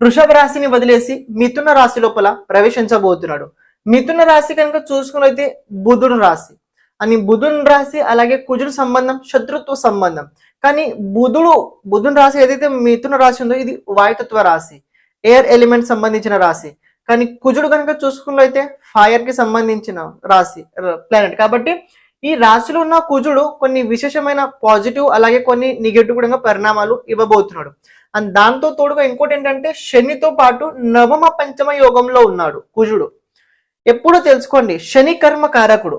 వృషభ రాశిని వదిలేసి మిథున రాశి లోపల ప్రవేశించబోతున్నాడు. మిథున రాశి కనుక చూసుకున్నైతే బుధుడు రాశి. అని బుధుని రాశి అలాగే కుజుడు సంబంధం శత్రుత్వ సంబంధం. కానీ బుధుడు బుధుని రాశి ఏదైతే మిథున రాశి ఉందో ఇది వాయుతత్వ రాశి ఎయిర్ ఎలిమెంట్ సంబంధించిన రాశి. కానీ కుజుడు కనుక చూసుకున్నట్లయితే ఫైర్కి సంబంధించిన రాశి ప్లానెట్ కాబట్టి ఈ రాశిలో ఉన్న కుజుడు కొన్ని విశేషమైన పాజిటివ్ అలాగే కొన్ని నెగిటివ్ కూడా పరిణామాలు ఇవ్వబోతున్నాడు. అండ్ దాంతో తోడుగా ఇంకోటి ఏంటంటే శనితో పాటు నవమ పంచమ యోగంలో ఉన్నాడు కుజుడు. ఎప్పుడూ తెలుసుకోండి శని కర్మ కారకుడు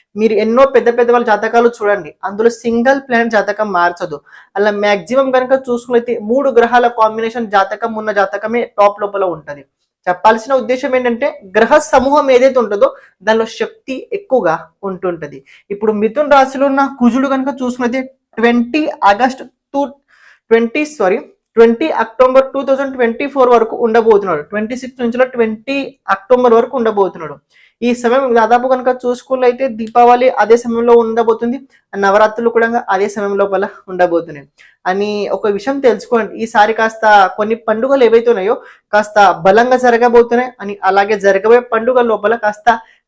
మీరు ఎన్నో పెద్ద పెద్ద వాళ్ళ జాతకాలు చూడండి. అందులో సింగిల్ ప్లానెట్ జాతకం మార్చదు. అలా మాక్సిమం కనుక చూసుకున్నైతే మూడు గ్రహాల కాంబినేషన్ జాతకం ఉన్న జాతకమే టాప్ లోపల ఉంటుంది. చెప్పాల్సిన ఉద్దేశం ఏంటంటే గ్రహ సమూహం ఏదైతే ఉంటుందో దానిలో శక్తి ఎక్కువగా ఉంటుంటది. ఇప్పుడు మిథున్ రాశిలో ఉన్న కుజుడు కనుక చూసుకున్నైతే twenty August two twenty sorry twenty October two thousand twenty four వరకు ఉండబోతున్నాడు. ట్వంటీ సిక్స్ నుంచి ట్వంటీ అక్టోబర్ వరకు ఉండబోతున్నాడు. ఈ సమయం దాదాపు కనుక చూసుకున్నట్లయితే దీపావళి అదే సమయంలో ఉండబోతుంది. నవరాత్రులు కూడా అదే సమయం లోపల ఉండబోతున్నాయి. అని ఒక విషయం తెలుసుకోండి. ఈసారి కాస్త కొన్ని పండుగలు ఏవైతే ఉన్నాయో కాస్త బలంగా జరగబోతున్నాయి. అని అలాగే జరగబోయే పండుగ లోపల కాస్త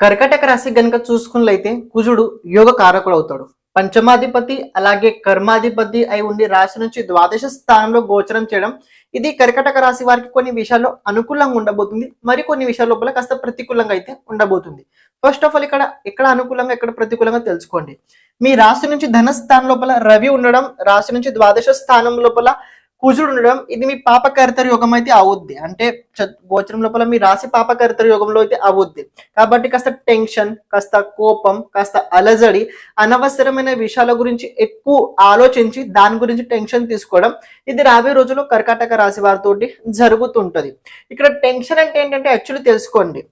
కర్కటక రాశి గనుక చూసుకున్నట్లయితే కుజుడు యోగ కారకుడు అవుతాడు పంచమాధిపతి అలాగే కర్మాధిపతి అయి ఉండి రాశి నుంచి ద్వాదశ స్థానంలో గోచరం చేయడం ఇది కర్కటక రాశి వారికి కొన్ని విషయాల్లో అనుకూలంగా ఉండబోతుంది. మరి కొన్ని విషయాల లోపల కాస్త ప్రతికూలంగా అయితే ఉండబోతుంది. ఫస్ట్ ఆఫ్ ఆల్ ఇక్కడ ఎక్కడ అనుకూలంగా ఎక్కడ ప్రతికూలంగా తెలుసుకోండి. మీ రాశి నుంచి ధన స్థానం లోపల రవి ఉండడం రాశి నుంచి ద్వాదశ స్థానం లోపల కుజుడు ఉండడం ఇది మీ పాపకర్తర యోగం అయితే అవుద్ది. అంటే గోచరం లోపల మీ రాశి పాపకర్తర యోగంలో అయితే అవుద్ది. కాబట్టి కాస్త టెన్షన్ కాస్త కోపం కాస్త అలజడి అనవసరమైన విషయాల గురించి ఎక్కువ ఆలోచించి దాని గురించి టెన్షన్ తీసుకోవడం ఇది రాబోయే రోజుల్లో కర్కాటక రాశి వారితోటి జరుగుతుంటది. ఇక్కడ టెన్షన్ అంటే ఏంటంటే యాక్చువల్లీ తెలుసుకోండి.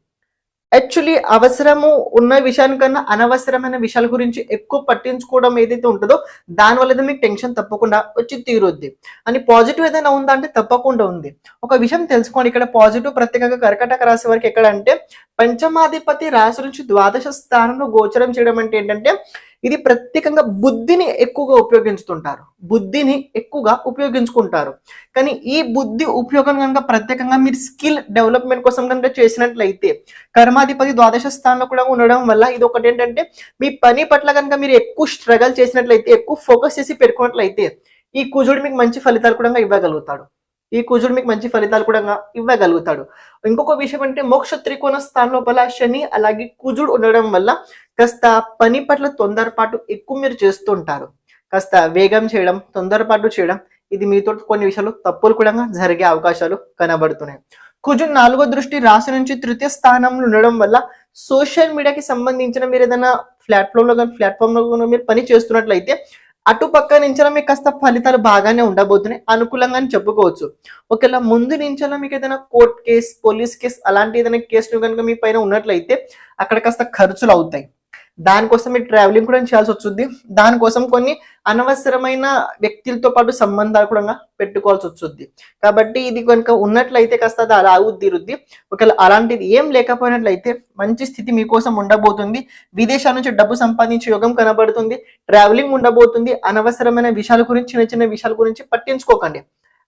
యాక్చువల్లీ అవసరము ఉన్న విషయానికన్నా అనవసరమైన విషయాల గురించి ఎక్కువ పట్టించుకోవడం ఏదైతే ఉంటుందో దానివల్ల వల్ల మీకు టెన్షన్ తప్పకుండా వచ్చి తీరుద్ది. అని పాజిటివ్ ఏదైనా ఉందా అంటే తప్పకుండా ఉంది. ఒక విషయం తెలుసుకోండి. ఇక్కడ పాజిటివ్ ప్రత్యేకంగా కర్కటక రాశి వరకు ఎక్కడ అంటే పంచమాధిపతి రాశి నుంచి ద్వాదశ స్థానంలో గోచరం చేయడం అంటే ఏంటంటే ఇది ప్రత్యేకంగా బుద్ధిని ఎక్కువగా ఉపయోగించుతుంటారు. బుద్ధిని ఎక్కువగా ఉపయోగించుకుంటారు. కానీ ఈ బుద్ధి ఉపయోగం కనుక ప్రత్యేకంగా మీరు స్కిల్ డెవలప్మెంట్ కోసం కనుక చేసినట్లయితే కర్మాధిపతి ద్వాదశ స్థానంలో కూడా ఉండడం వల్ల ఇది ఒకటి ఏంటంటే మీ పని పట్ల కనుక మీరు ఎక్కువ స్ట్రగల్ చేసినట్లయితే ఎక్కువ ఫోకస్ చేసి పెట్టుకున్నట్లయితే ఈ కుజుడు మీకు మంచి ఫలితాలు కూడా ఇవ్వగలుగుతాడు. ఈ కుజుడు మీకు మంచి ఫలితాలు కూడా ఇవ్వగలుగుతాడు. ఇంకొక విషయం అంటే మోక్ష త్రికోణ స్థానం లోపల శని అలాగే కుజుడు ఉండడం వల్ల కాస్త పని పట్ల తొందరపాటు ఎక్కువ మీరు చేస్తుంటారు. కాస్త వేగం చేయడం తొందరపాటు చేయడం ఇది మీతో కొన్ని విషయాలు తప్పులు కూడా జరిగే అవకాశాలు కనబడుతున్నాయి. కుజుడు నాలుగో దృష్టి రాశి నుంచి తృతీయ స్థానంలో ఉండడం వల్ల సోషల్ మీడియాకి సంబంధించిన మీరు ఏదైనా ప్లాట్ఫామ్లో కానీ ప్లాట్ఫామ్లో కానీ మీరు పని చేస్తున్నట్లయితే అటు పక్క నుంచి మీకు కాస్త ఫలితాలు బాగానే ఉండబోతున్నాయి. అనుకూలంగా అని చెప్పుకోవచ్చు. ఒకవేళ ముందు నుంచైనా మీకు ఏదైనా కోర్ట్ కేసు పోలీస్ కేస్ అలాంటి ఏదైనా కేసులు కనుక మీ పైన ఉన్నట్లయితే అక్కడ కాస్త ఖర్చులు అవుతాయి. దానికోసం మీరు ట్రావెలింగ్ కూడా చేయాల్సి వస్తుంది దానికోసం కొన్ని అనవసరమైన వ్యక్తులతో పాటు సంబంధాలు కూడా పెట్టుకోవాల్సి వస్తుంది కాబట్టి ఇది కనుక ఉన్నట్లయితే కాస్త అది అలా ఒకవేళ అలాంటిది ఏం లేకపోయినట్లయితే మంచి స్థితి మీకోసం ఉండబోతుంది. విదేశాల నుంచి డబ్బు సంపాదించే యోగం కనబడుతుంది. ట్రావెలింగ్ ఉండబోతుంది. అనవసరమైన విషయాల గురించి చిన్న చిన్న విషయాల గురించి పట్టించుకోకండి.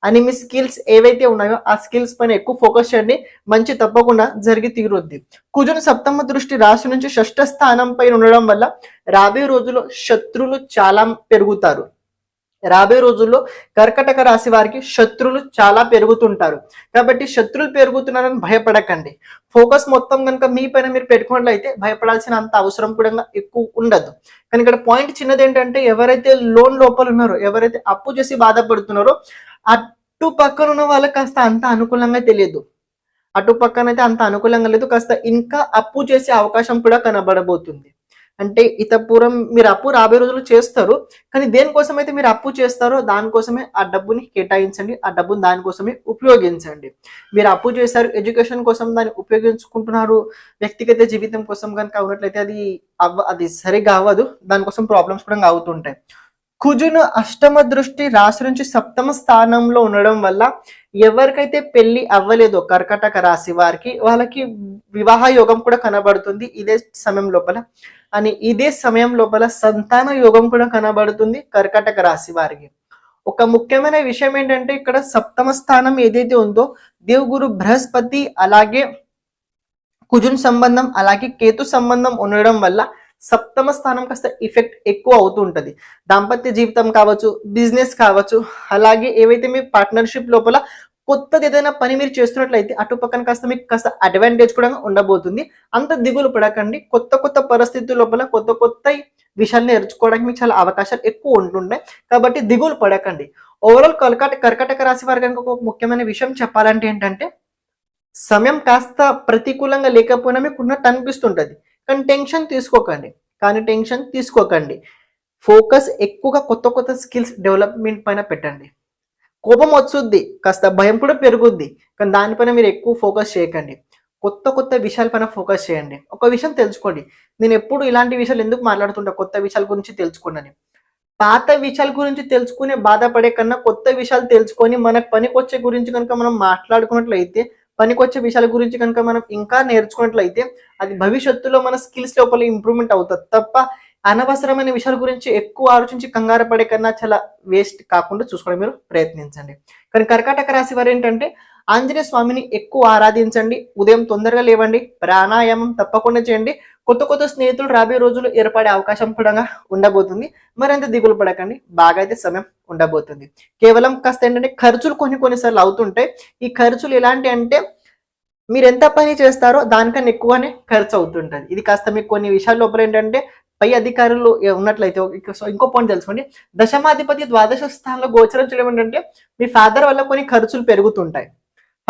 అని మీ స్కిల్స్ ఏవైతే ఉన్నాయో ఆ స్కిల్స్ పైన ఎక్కువ ఫోకస్ చేయండి. మంచి తప్పకుండా జరిగి తీరుద్ది. కుజుని సప్తమ దృష్టి రాశి నుంచి షష్ఠ స్థానం పైన ఉండడం వల్ల రాబోయే రోజుల్లో శత్రులు చాలా పెరుగుతారు. రాబోయే రోజుల్లో కర్కటక రాశి వారికి శత్రులు చాలా పెరుగుతుంటారు. కాబట్టి శత్రులు పెరుగుతున్నారని భయపడకండి. ఫోకస్ మొత్తం కనుక మీ పైన మీరు పెట్టుకున్నట్లయితే భయపడాల్సిన అంత అవసరం కూడా ఎక్కువ ఉండదు. కానీ ఇక్కడ పాయింట్ చిన్నది ఏంటంటే ఎవరైతే లోన్ లోపల ఉన్నారో ఎవరైతే అప్పు చేసి బాధపడుతున్నారో అటు పక్కన ఉన్న వాళ్ళకి కాస్త అంత అనుకూలంగా తెలియదు. అటు పక్కన అయితే అంత అనుకూలంగా లేదు. కాస్త ఇంకా అప్పు చేసే అవకాశం కూడా కనబడబోతుంది. అంటే ఇతపూర్వం మీరు అప్పు రాబోయే రోజులు చేస్తారు. కానీ దేనికోసం అయితే మీరు అప్పు చేస్తారో దానికోసమే ఆ డబ్బుని కేటాయించండి. ఆ డబ్బుని దానికోసమే ఉపయోగించండి. మీరు అప్పు చేశారు ఎడ్యుకేషన్ కోసం దాన్ని ఉపయోగించుకుంటున్నారు వ్యక్తిగత జీవితం కోసం కనుక ఉన్నట్లయితే అది అవ్వ అది సరిగా అవ్వదు. దానికోసం ప్రాబ్లమ్స్ కూడా అవుతుంటాయి కుజును అష్టమ దృష్టి రాశి నుంచి సప్తమ స్థానంలో ఉండడం వల్ల ఎవరికైతే పెళ్ళి అవ్వలేదో కర్కటక రాశి వారికి వాళ్ళకి వివాహ యోగం కూడా కనబడుతుంది ఇదే సమయం లోపల. అని ఇదే సమయం లోపల సంతాన యోగం కూడా కనబడుతుంది కర్కటక రాశి వారికి. ఒక ముఖ్యమైన విషయం ఏంటంటే ఇక్కడ సప్తమ స్థానం ఏదైతే ఉందో దేవుగురు బృహస్పతి అలాగే కుజున్ సంబంధం అలాగే కేతు సంబంధం ఉండడం వల్ల సప్తమ స్థానం కాస్త ఎఫెక్ట్ ఎక్కువ అవుతూ ఉంటుంది. దాంపత్య జీవితం కావచ్చు బిజినెస్ కావచ్చు అలాగే ఏవైతే మీ పార్ట్నర్షిప్ లోపల కొత్తది ఏదైనా పని మీరు చేస్తున్నట్లయితే అటు పక్కన కాస్త మీకు కాస్త అడ్వాంటేజ్ కూడా ఉండబోతుంది. అంత దిగులు పడకండి. కొత్త కొత్త పరిస్థితుల లోపల కొత్త కొత్త విషయాలు నేర్చుకోవడానికి మీకు చాలా అవకాశాలు ఎక్కువ ఉంటున్నాయి కాబట్టి దిగులు పడకండి. ఓవరాల్ కర్కాట కర్కటక రాశి వారి కనుక ఒక ముఖ్యమైన విషయం చెప్పాలంటే ఏంటంటే సమయం కాస్త ప్రతికూలంగా లేకపోయినా మీకు ఉన్నట్టు అనిపిస్తుంటది. కానీ టెన్షన్ తీసుకోకండి. కానీ టెన్షన్ తీసుకోకండి. ఫోకస్ ఎక్కువగా కొత్త కొత్త స్కిల్స్ డెవలప్మెంట్ పైన పెట్టండి. కోపం వచ్చుద్ది కాస్త భయం కూడా పెరుగుద్ది. కానీ దానిపైన మీరు ఎక్కువ ఫోకస్ చేయకండి. కొత్త కొత్త విషయాలపైన ఫోకస్ చేయండి. ఒక విషయం తెలుసుకోండి. నేను ఎప్పుడు ఇలాంటి విషయాలు ఎందుకు మాట్లాడుతుంటా? కొత్త విషయాల గురించి తెలుసుకోండి పాత విషయాల గురించి తెలుసుకునే బాధపడే కన్నా కొత్త విషయాలు తెలుసుకొని మనకు పనికొచ్చే గురించి కనుక మనం మాట్లాడుకున్నట్లయితే పనికొచ్చే విషయాల గురించి కనుక మనం ఇంకా నేర్చుకున్నట్లయితే అది భవిష్యత్తులో మన స్కిల్స్ లోపల ఇంప్రూవ్మెంట్ అవుతుంది. తప్ప అనవసరమైన విషయాల గురించి ఎక్కువ ఆలోచించి కంగారు పడే కన్నా చాలా వేస్ట్ కాకుండా చూసుకోవడం మీరు ప్రయత్నించండి. కానీ కర్కాటక రాశి వారు ఏంటంటే ఆంజనేయ స్వామిని ఎక్కువ ఆరాధించండి. ఉదయం తొందరగా లేవండి. ప్రాణాయామం తప్పకుండా చేయండి. కొత్త కొత్త స్నేహితులు రాబోయే రోజులు ఏర్పడే అవకాశం కూడా ఉండబోతుంది. మరింత దిగులు పడకండి. బాగా అయితే సమయం ఉండబోతుంది. కేవలం కాస్త ఏంటంటే ఖర్చులు కొన్ని కొన్నిసార్లు అవుతుంటాయి. ఈ ఖర్చులు ఎలాంటి అంటే మీరు ఎంత పని చేస్తారో దానికన్నా ఎక్కువనే ఖర్చు అవుతుంటుంది. ఇది కాస్త మీకు కొన్ని విషయాల లోపల ఏంటంటే పై అధికారులు ఉన్నట్లయితే ఇంకో పాయింట్ తెలుసుకోండి. దశమాధిపతి ద్వాదశ స్థానంలో గోచరం చేయడం ఏంటంటే మీ ఫాదర్ వల్ల కొన్ని ఖర్చులు పెరుగుతుంటాయి.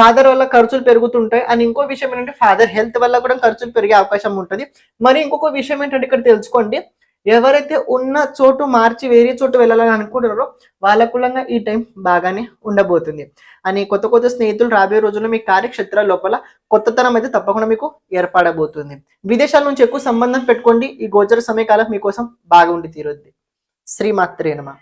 ఫాదర్ వల్ల ఖర్చులు పెరుగుతుంటాయి. అని ఇంకో విషయం ఏంటంటే ఫాదర్ హెల్త్ వల్ల కూడా ఖర్చులు పెరిగే అవకాశం ఉంటుంది. మరి ఇంకొక విషయం ఏంటంటే ఇక్కడ తెలుసుకోండి. ఎవరైతే ఉన్న చోటు మార్చి వేరే చోటు వెళ్ళాలని అనుకుంటున్నారో వాళ్ళ కులంగా ఈ టైం బాగానే ఉండబోతుంది. అని కొత్త కొత్త స్నేహితులు రాబోయే రోజుల్లో మీ కార్యక్షేత్రాల లోపల కొత్తతనం అయితే తప్పకుండా మీకు ఏర్పడబోతుంది. విదేశాల నుంచి ఎక్కువ సంబంధం పెట్టుకోండి. ఈ గోచర సమయకాలం మీకోసం బాగా ఉండి తీరుద్ది శ్రీమాత్రేనమా